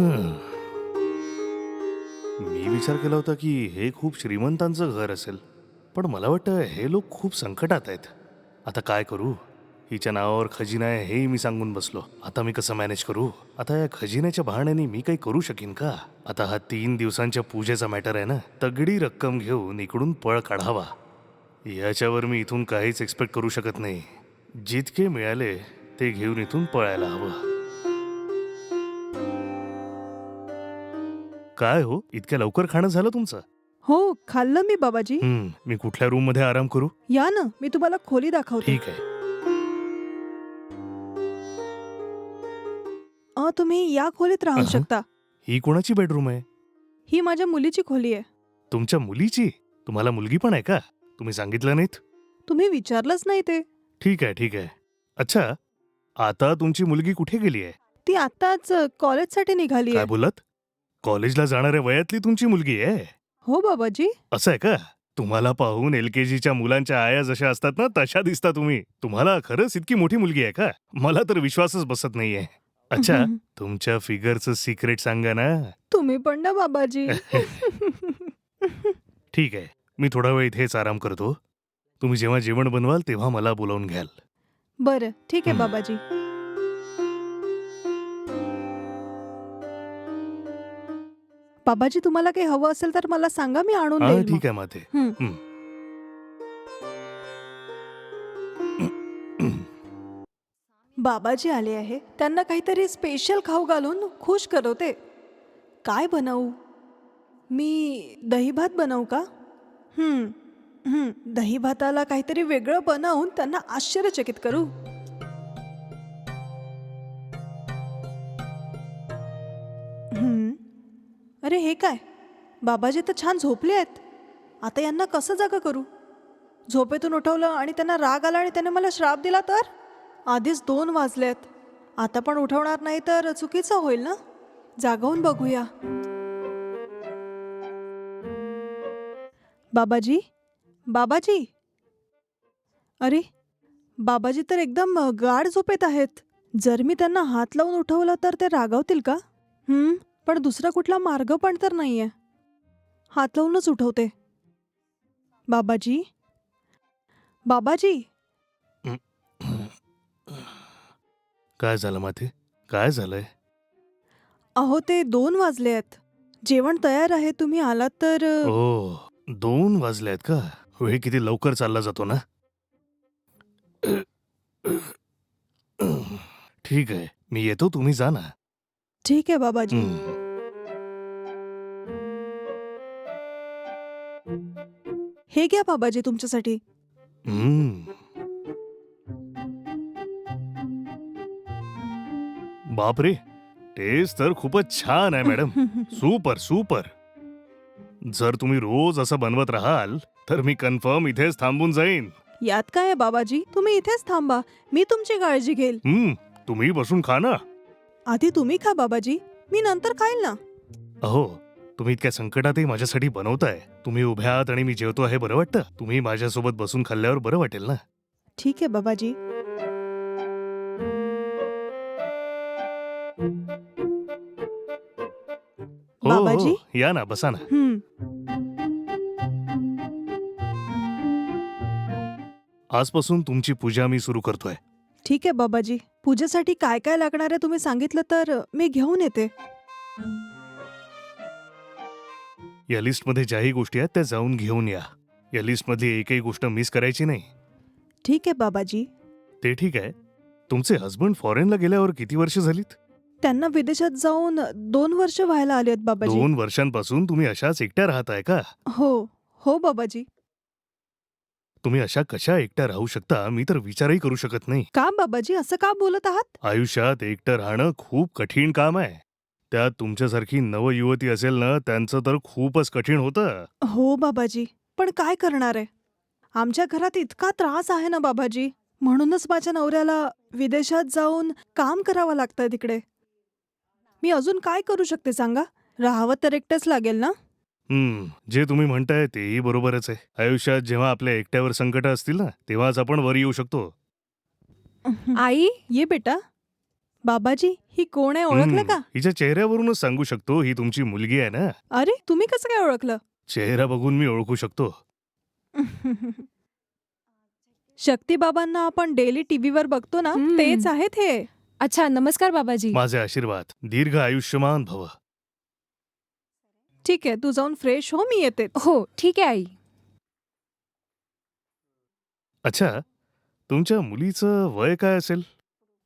हं. मी विचार केला होता की हे खूप श्रीमंतांचं घर असेल पण मला वाटतं हे लोक खूप संकटात आहेत. आता काय करू? हिच्या नावावर खजिना आहे हेही मी सांगून बसलो. आता मी कसं मॅनेज करू? आता या खजिन्याच्या बहाण्याने मी काही करू शकेन का? आता हा तीन दिवसांच्या पूजेचा मॅटर आहे ना? तगडी रक्कम घेऊन इकडून पळ काढावा. याच्यावर मी इथून काहीच एक्सपेक्ट करू शकत नाही. जितके मिळाले ते घेऊन इथून पळायला हवं. काय हो? इतक्या लवकर खाणं झालं तुमचं? हो खाल्लं मी बाबाजी. मी कुठल्या रूममध्ये आराम करू? या ना मी तुम्हाला खोली दाखवते. ठीक आहे. अ, तुम्ही या खोलीत राहू अहं. शकता. ही कोणाची बेडरूम आहे? ही माझ्या मुलीची खोली आहे. तुमच्या मुलीची? तुम्हाला मुलगी पण आहे का? तुम्ही सांगितलं नाहीत? तुम्ही विचारलंच नाही ते. ठीक आहे ठीक आहे. अच्छा आता तुमची मुलगी कुठे गेली आहे? ती आताच कॉलेजसाठी निघाली काय आहे. बोलत? कॉलेजला जाणाऱ्या वयातली तुमची मुलगी आहे? हो बाबाजी. असं आहे का? तुम्हाला पाहून एल के जीच्या मुलांच्या आया जशा असतात ना तशा दिसता तुम्ही. तुम्हाला खरंच इतकी मोठी मुलगी आहे का? मला तर विश्वासच बसत नाहीये. अच्छा तुमच्या फिगरचं सिक्रेट सांगा ना. तुम्ही पण ना बाबाजी. ठीक आहे. मी थोडा वेळ इथेच आराम करतो. तुम्ही जेव्हा जेवण बनवाल तेव्हा मला बोलावून घ्याल. बरं ठीक आहे. बाबाजी. बाबाजी तुम्हाला काही हवं असेल तर मला सांगा मी आणून हा ठीक आहे माते. हं. बाबाजी आले आहे. त्यांना काहीतरी स्पेशल खाऊ घालून खुश करवते काय बनवू? मी दहीभात बनवू का? हं, हं, दहीभाताला काहीतरी वेगळं बनवून त्यांना आश्चर्यचकित करू. हं, अरे हे काय? बाबाजी तर छान झोपले आहेत. आता यांना कसं जागा करू? झोपेतून उठवलं आणि त्यांना राग आला आणि त्याने मला श्राप दिला तर? आधीच दोन वाजलेत आता पण उठवणार नाही तर चुकीचं होईल ना? जागवून बघूया. बाबाजी? बाबाजी? अरे बाबाजी तर एकदम गाढ झोपेत आहेत. जर मी त्यांना हात लावून उठवलं तर ते रागावतील का? हं, पण दुसरा कुठला मार्ग पण तर नाहीये. हात लावूनच उठवते. बाबाजी? बाबाजी? काय झालं माते काय झालंय? अहो ते दोन वाजले आहेत. जेवण तयार आहे तुम्ही आलात तर ओ दोन वाजले आहेत का? वेळ किती लवकर चालला जातो ना? ठीक आहे मी येतो तुम्ही जा ना. ठीक आहे बाबाजी. हं. हे घ्या बाबाजी तुमच्यासाठी. हम्म. बापरे टेस्ट तर खूपच छान आहे मॅडम. Super super. जर तुम्ही रोज असं बनवत राहाल तर मी कन्फर्म इथेच थांबून जाईन. यात काय आहे बाबाजी? तुम्ही इथेच थांबा. मी तुमची काळजी घेईल. हम्म तुम्ही बसून खा ना. आधी तुम्ही खा बाबाजी. मी नंतर खाईल ना. अहो तुम्ही इतक्या संकटातही माझ्यासाठी बनवताय. तुम्ही उभ्या आहात आणि मी जेवतो आहे बरं वाटतं? तुम्ही माझ्यासोबत बसून खाल्ल्यावर बरं वाटेल ना? ठीक आहे बाबाजी. हो बाबाजी? हो या ना बसा ना. हं, आजपासून तुमची पूजा मी सुरू करतोय. ठीक आहे बाबाजी. पूजेसाठी काय काय लागणार आहे तुम्ही सांगितलं तर मी घेऊन येते. या लिस्टमध्ये ज्याही गोष्टी आहेत त्या जाऊन घेऊन या. या लिस्टमधली एकही गोष्ट मिस करायची नाही. ठीक आहे बाबाजी. ते ठीक आहे. तुमचे हस्बंड फॉरेनला गेल्यावर किती वर्ष झालीत? त्यांना विदेशात जाऊन दोन वर्ष व्हायला आली आहेत बाबाजी. दोन वर्षांपासून तुम्ही अशाच एकट्या राहताय का? हो हो बाबाजी. तुम्ही अशा कशा एकट्या राहू शकता मी तर विचारही करू शकत नाही. का बाबाजी? असं का बोलत आहात? आयुष्यात एकटं राहणं खूप कठीण काम आहे. त्यात तुमच्यासारखी नवयुवती असेल ना त्यांचं तर खूपच कठीण होतं. हो बाबाजी. पण काय करणार आहे? आमच्या घरात इतका त्रास आहे ना बाबाजी. म्हणूनच माझ्या नवऱ्याला विदेशात जाऊन काम करावं लागतंय तिकडे. मी अजून काय करू शकते सांगा? राहावं तर एकटंच लागेल ना? हम्म जे तुम्ही म्हणताय तेही बरोबरच आहे. आयुष्यात जेव्हा आपल्या एकट्यावर संकट असतील ना तेव्हाच आपण वर येऊ शकतो. आई ये बेटा. बाबाजी ही कोण आहे ओळखलं का? हिच्या चेहऱ्यावरूनच सांगू शकतो ही तुमची मुलगी आहे ना? अरे तुम्ही कसं काय ओळखलं? चेहरा बघून मी ओळखू शकतो. शक्ती बाबांना आपण डेली टीव्हीवर बघतो ना हम्म. तेच आहेत हे. अच्छा नमस्कार बाबाजी. माझे आशीर्वाद दीर्घ आयुष्यमान भव. ठीक आहे तू जाऊन फ्रेश हो मी येते. हो ठीक आहे आई. अच्छा तुमच्या मुलीचं वय काय असेल?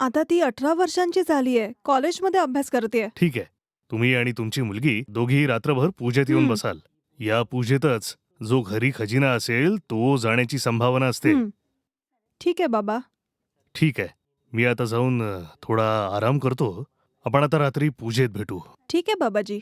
आता ती अठरा वर्षांची झाली आहे. कॉलेजमध्ये अभ्यास करते ठीक आहे. तुम्ही आणि तुमची मुलगी दोघीही रात्रभर पूजेत येऊन. बसाल. या पूजेतच जो घरी खजिना असेल तो जाण्याची संभावना असते. ठीक आहे बाबा. ठीक आहे. मी आता जाऊन अ, थोडा आराम करतो. आपण आता रात्री पूजेत भेटू. ठीक आहे बाबाजी.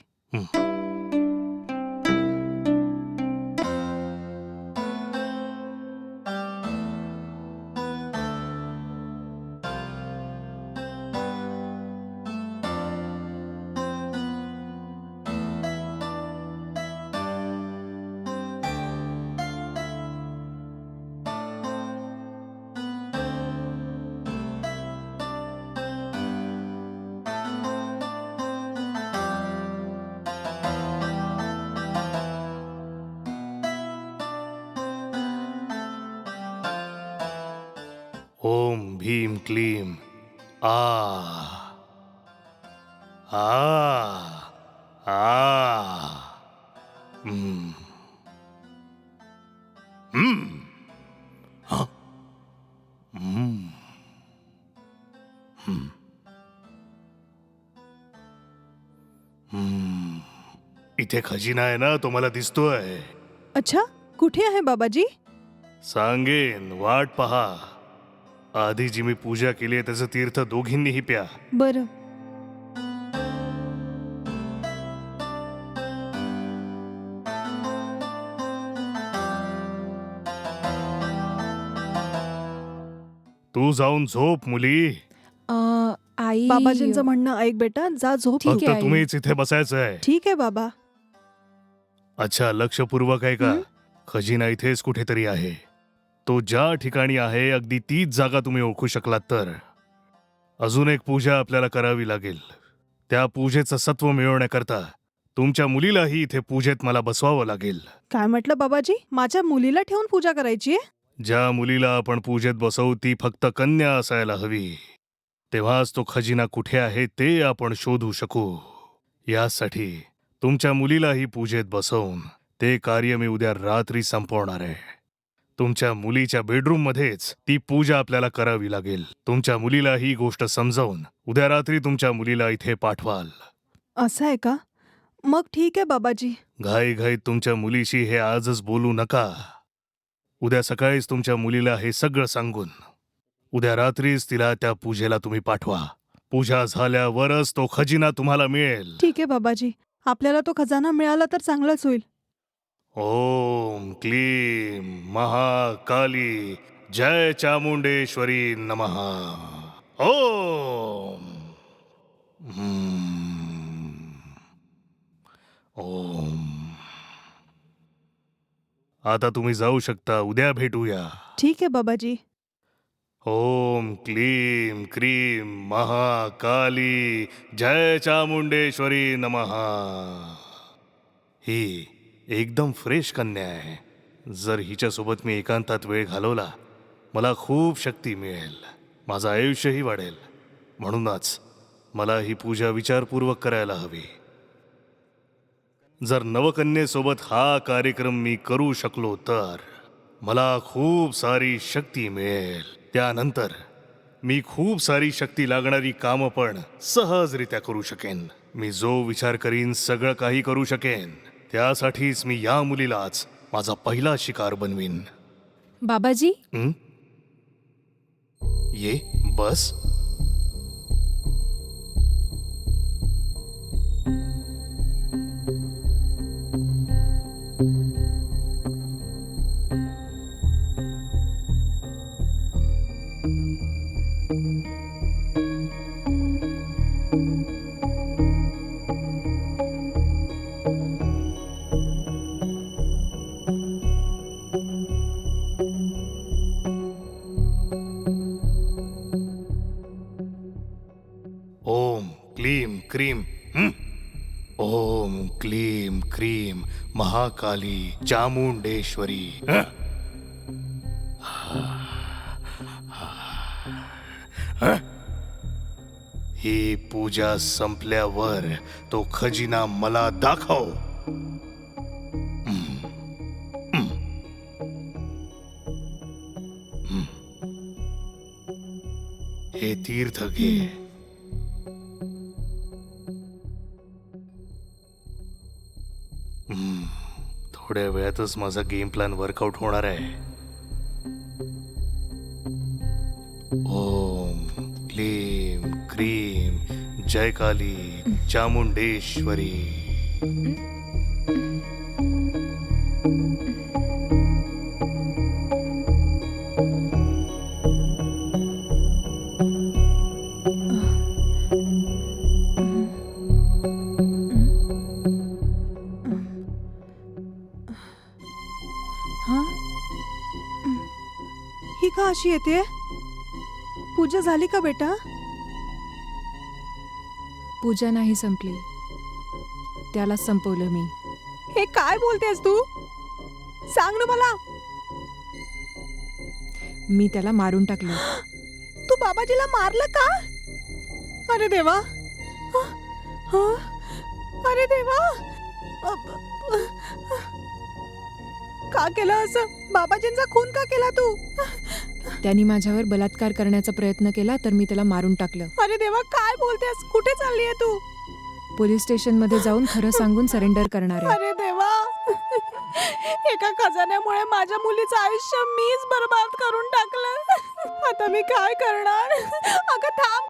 ओम भीम क्लीम आ आ आ हम्म. हम्म. हा. हम्म. हम्म. हम्म. इथे खजिना आहे ना तो मला दिसतोय अच्छा कुठे आहे बाबाजी सांगेन वाट पहा आधी जी मी पूजा केली आहे त्याचं तीर्थ दोघींनीही प्या. बरं. तू जाऊन झोप मुली. अ, आई. बाबाजींचं म्हणणं ऐक बेटा जा झोप. ठीक फक्त आहे, आई. तुम्हीच इथे बसायचं आहे. ठीक आहे बाबा. अच्छा लक्षपूर्वक आहे का हं? खजिना इथेच कुठेतरी आहे. तो ज्या ठिकाणी आहे अगदी तीच जागा तुम्ही ओळखू शकलात तर. अजून एक पूजा आपल्याला करावी लागेल. त्या पूजेचं सत्व मिळवण्याकरता तुमच्या मुलीलाही इथे पूजेत मला बसवावं लागेल. काय म्हटलं बाबाजी? माझ्या मुलीला ठेवून पूजा करायची आहे? ज्या मुलीला आपण पूजेत बसवू ती फक्त कन्या असायला हवी. तेव्हाच तो खजिना कुठे आहे ते आपण शोधू शकू. यासाठी तुमच्या मुलीलाही पूजेत बसवून ते कार्य मी उद्या रात्री संपवणार आहे. तुमच्या मुलीच्या बेडरूम मध्येच ती पूजा आपल्याला करावी लागेल. तुमच्या मुलीला ही गोष्ट समजावून उद्या रात्री तुमच्या मुलीला इथे पाठवाल. असं आहे का? मग ठीक आहे बाबाजी. घाईघाईत तुमच्या मुलीशी हे आजच बोलू नका. उद्या सकाळीच तुमच्या मुलीला हे सगळं सांगून उद्या रात्रीच तिला त्या पूजेला तुम्ही पाठवा. पूजा झाल्यावरच तो खजिना तुम्हाला मिळेल. ठीक आहे बाबाजी. आपल्याला तो खजाना मिळाला तर चांगलंच होईल. ओम क्लीम महाकाली जय चामुंडेश्वरी नमः। ओम. ओम। आता तुम्ही जाऊ शकता उद्या भेटूया। ठीक आहे बाबाजी. ओम क्लीम क्रीम महाकाली जय चामुंडेश्वरी नमः। ही एकदम फ्रेश कन्या आहे. जर हिच्यासोबत मी एकांतात वेळ घालवला मला खूप शक्ती मिळेल. माझं आयुष्यही वाढेल. म्हणूनच मला ही पूजा विचारपूर्वक करायला हवी. जर नवकन्येसोबत हा कार्यक्रम मी करू शकलो तर मला खूप सारी शक्ती मिळेल. त्यानंतर मी खूप सारी शक्ती लागणारी कामं पण सहजरित्या करू शकेन. मी जो विचार करीन सगळं काही करू शकेन. त्यासाठीच मी या मुलीलाच माझा पहिला शिकार बनवीन. बाबाजी? हं? ये बस. महाकाली चामुंडेश्वरी. हं? पूजा संपल्यावर तो खजिना मला दाखव. हे तीर्थ घे. थोड्या वेळातच माझा गेम प्लॅन वर्कआउट होणार आहे. ओम क्लीम क्रीम जय काली चामुंडेश्वरी का अशी येते? पूजा झाली का बेटा? पूजा नाही संपली. त्याला संपवलं मी. हे काय बोलतेस तू? सांग ना मला. मी त्याला मारून टाकलं. तू बाबाजीला मारलं का? अरे देवा. ह? ह? अरे देवा. का केलं असं? बाबाजींचा खून का केला तू? त्यांनी माझ्यावर बलात्कार करण्याचा प्रयत्न केला तर मी त्याला मारून टाकलं. अरे देवा काय बोलतेस? कुठे चालली आहे तू? पोलीस स्टेशनमध्ये जाऊन खरं सांगून सरेंडर करणार आहे. अरे देवा. एका खजान्यामुळे माझ्या मुलीचं आयुष्य मीच बर्बाद करून टाकलं. आता मी काय करणार? अगं थांब.